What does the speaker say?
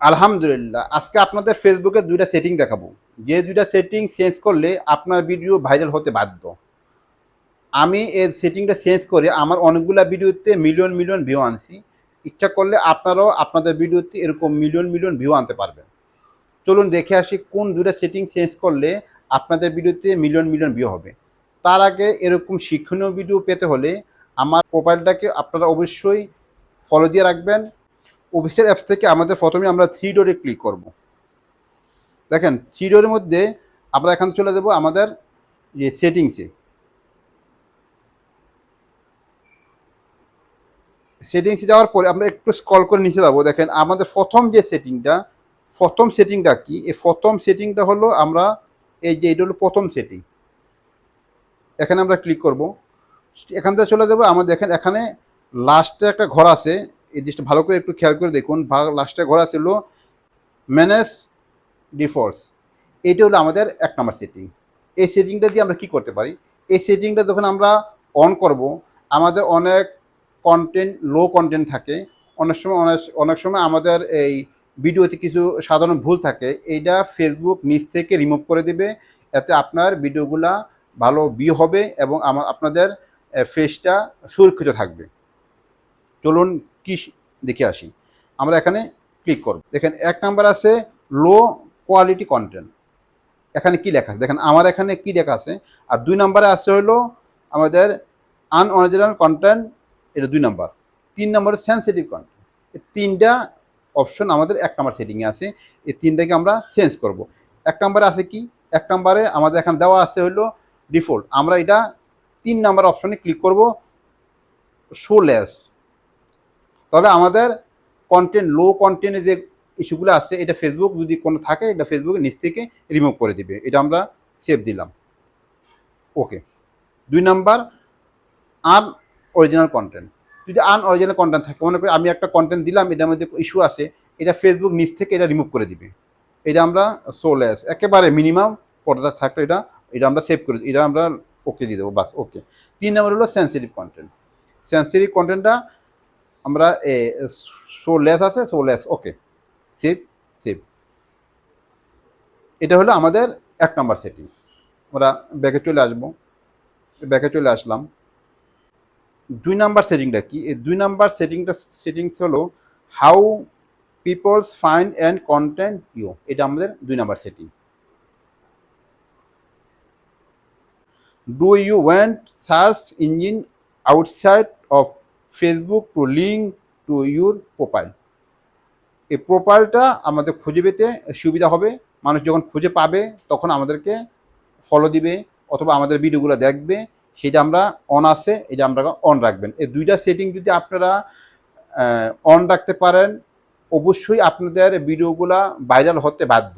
আলহামদুলিল্লাহ, আজকে আপনাদের ফেসবুকে দুইটা সেটিং দেখাবো। যে দুইটা সেটিং চেঞ্জ করলে আপনার ভিডিও ভাইরাল হতে বাধ্য। আমি এর সেটিংটা চেঞ্জ করে আমার অনেকগুলা ভিডিওতে মিলিয়ন মিলিয়ন ভিউ আনছি। ইচ্ছা করলে আপনারাও আপনাদের ভিডিওতে এরকম মিলিয়ন মিলিয়ন ভিউ আনতে পারবেন। চলুন দেখে আসি কোন দুইটা সেটিং চেঞ্জ করলে আপনাদের ভিডিওতে মিলিয়ন মিলিয়ন ভিউ হবে। তার আগে এরকম শিক্ষণীয় ভিডিও পেতে হলে আমার প্রোফাইলটাকে আপনারা অবশ্যই ফলো দিয়ে রাখবেন। অফিসিয়াল অ্যাপস থেকে আমাদের প্রথমে আমরা থ্রি ডোরে ক্লিক করব। দেখেন থ্রি ডোরের মধ্যে আমরা এখানে চলে যাব আমাদের যে সেটিংসে সেটিংসে যাওয়ার পরে আমরা একটু স্কল করে নিচে যাব। দেখেন, আমাদের প্রথম যে সেটিংটা প্রথম সেটিংটা কি? এই প্রথম সেটিংটা হলো আমরা এই যে এটা হলো প্রথম সেটিং এখানে আমরা ক্লিক করব। এখান থেকে চলে যাব আমাদের, দেখেন, এখানে লাস্টে একটা ঘর আছে। এই জিনিসটা ভালো করে একটু খেয়াল করে দেখুন লাস্টে ঘর আছে হলো ম্যানেজ ডিফল্টস এইটা হলো আমাদের এক নম্বর সেটিং এই সেটিংটা দিয়ে আমরা কি করতে পারি? এই সেটিংটা যখন আমরা অন করব, আমাদের অনেক কন্টেন্ট লো কন্টেন্ট থাকে। অনেক সময়, অনেক অনেক সময় আমাদের এই ভিডিওতে কিছু সাধারণ ভুল থাকে, এইটা ফেসবুক নিচ থেকে রিমুভ করে দেবে। এতে আপনার ভিডিওগুলা ভালো ভিউ হবে এবং আমা- আপনাদের ফেসটা সুরক্ষিত থাকবে। চলুন কি দেখে আসি। আমরা এখানে ক্লিক করব। দেখেন, এক নাম্বার আছে লো কোয়ালিটি কন্টেন্ট এখানে কি লেখা আছে? দেখেন, আমার এখানে কি লেখা আছে? আর দুই নাম্বারে আছে হলো আমাদের আনঅরিজিনাল কন্টেন্ট এটা দুই নাম্বার। তিন নম্বরে সেন্সিটিভ কন্টেন্ট এই তিনটা অপশন আমাদের এক নাম্বার সেটিংয়ে আছে। এই তিনটাকে আমরা চেঞ্জ করব। এক নাম্বারে আছে কি? এক নাম্বারে আমাদের এখানে দেওয়া আছে হলো ডিফল্ট আমরা এটা তিন নাম্বার অপশনে ক্লিক করব। শো লেস তাহলে আমাদের কন্টেন্ট লো কন্টেন্টের যে ইস্যুগুলো আছে, এটা ফেসবুক যদি কোনো থাকে, এটা ফেসবুকের নিচ থেকে রিমুভ করে দিবে। এটা আমরা সেভ দিলাম। ওকে দুই নাম্বার আন অরিজিনাল কন্টেন্ট যদি আন অরিজিনাল কন্টেন্ট থাকে, মনে করি আমি একটা কন্টেন্ট দিলাম, এটার মধ্যে ইস্যু আছে, এটা ফেসবুক নিচ থেকে এটা রিমুভ করে দিবে। এটা আমরা সোলেস একেবারে মিনিমাম পর্দা থাকলে এটা এটা আমরা সেভ করে, এটা আমরা ওকে দিয়ে দেবো, বাস ওকে তিন নম্বর হলো সেন্সিটিভ কন্টেন্ট সেন্সিটিভ কন্টেন্টটা আমরা শো লেস আছে show less, okay. Save save. এটা হলো আমাদের এক নম্বর সেটিং। আমরা ব্যাকে চলে আসব। ব্যাকে চলে আসলাম। দুই নাম্বার সেটিংটা কি? এই দুই নাম্বার সেটিংটা, সেটিংস হলো how peoples find and content you. এটা আমাদের দুই number setting. Do you went search engine outside of Facebook to link to your profile এই প্রোফাইলটা আমাদের খুঁজে পেতে সুবিধা হবে। মানুষ যখন খুঁজে পাবে, তখন আমাদেরকে ফলো দিবে অথবা আমাদের ভিডিওগুলো দেখবে। সেটা আমরা অন আছে, এটা আমরা অন রাখবেন। এই দুইটা সেটিং যদি আপনারা অন রাখতে পারেন, অবশ্যই আপনাদের ভিডিওগুলা ভাইরাল হতে বাধ্য।